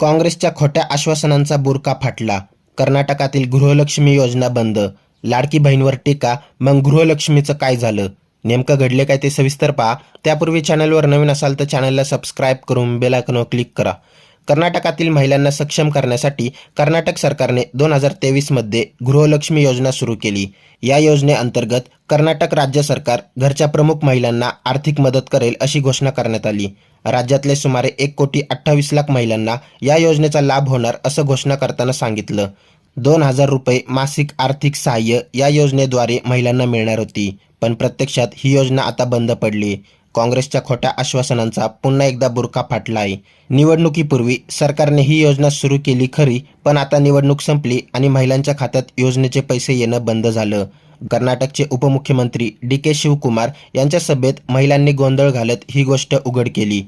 काँग्रेसच्या खोट्या आश्वासनांचा बुरका फाटला. कर्नाटकातील गृहलक्ष्मी योजना बंद. लाडकी बहीणवर टीका मग गृहलक्ष्मीचं काय झालं? नेमकं घडले काय ते सविस्तर पहा. त्यापूर्वी चॅनलवर नवीन असाल तर चॅनलला सबस्क्राईब करून बेल क्लिक करा. कर्नाटकातील महिलांना सक्षम करण्यासाठी कर्नाटक सरकारने दोन हजार तेवीसमध्ये गृहलक्ष्मी योजना सुरू केली. या योजनेअंतर्गत कर्नाटक राज्य सरकार घरच्या प्रमुख महिलांना आर्थिक मदत करेल अशी घोषणा करण्यात आली. राज्यातले सुमारे एक कोटी अठ्ठावीस लाख महिलांना या योजनेचा लाभ होणार असं घोषणा करताना सांगितलं. दोन हजार रुपये मासिक आर्थिक सहाय्य या योजनेद्वारे महिलांना मिळणार होती पण प्रत्यक्षात ही योजना आता बंद पडली. काँग्रेसच्या खोट्या आश्वासनांचा पुन्हा एकदा बुरखा फाटला आहे निवडणुकीपूर्वी सरकारने ही योजना सुरू केली खरी पण आता निवडणूक संपली आणि महिलांच्या खात्यात योजनेचे पैसे येणं बंद झालं. कर्नाटकचे उपमुख्यमंत्री डी के शिवकुमार यांच्या सभेत महिलांनी गोंधळ घालत ही गोष्ट उघड केली.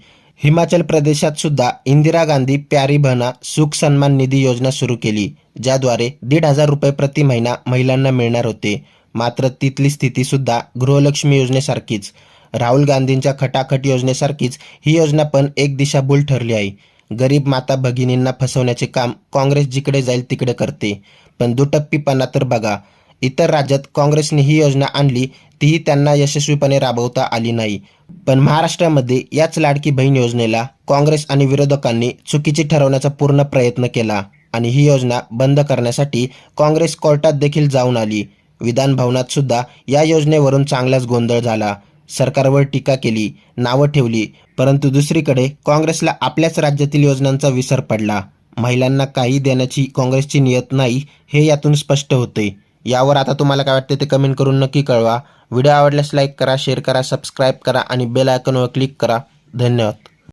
हिमाचल प्रदेशात सुद्धा इंदिरा गांधी प्यारी बहना सुख सन्मान निधी योजना सुरू केली ज्याद्वारे दीड हजार रुपये प्रति महिना महिलांना मिळणार होते. मात्र तिथली स्थिती सुद्धा गृहलक्ष्मी योजनेसारखीच. राहुल गांधींच्या खटाखट योजनेसारखीच ही योजना पण एक दिशाभूल ठरली आहे. गरीब माता भगिनींना फसवण्याचे काम काँग्रेस जिकडे जाईल तिकडे करते. पण दुटप्पीपणा तर बघा इतर राज्यात काँग्रेसने ही योजना आणली तीही त्यांना यशस्वीपणे राबवता आली नाही. पण महाराष्ट्रामध्ये याच लाडकी बहीण योजनेला काँग्रेस आणि विरोधकांनी चुकीची ठरवण्याचा पूर्ण प्रयत्न केला आणि ही योजना बंद करण्यासाठी काँग्रेस कोर्टात देखील जाऊन आली. विधान भवनात सुद्धा या योजनेवरून चांगलाच गोंधळ झाला. सरकारवर टीका केली नावं ठेवली परंतु दुसरीकडे काँग्रेसला आपल्याच राज्यातील योजनांचा विसर पडला. महिलांना काही देण्याची काँग्रेसची नियत नाही हे यातून स्पष्ट होते. यावर आता तुम्हाला काय वाटते ते कमेंट करून नक्की कळवा. व्हिडिओ आवडल्यास लाईक करा शेअर करा सबस्क्राईब करा आणि बेल आयकॉनवर क्लिक करा. धन्यवाद.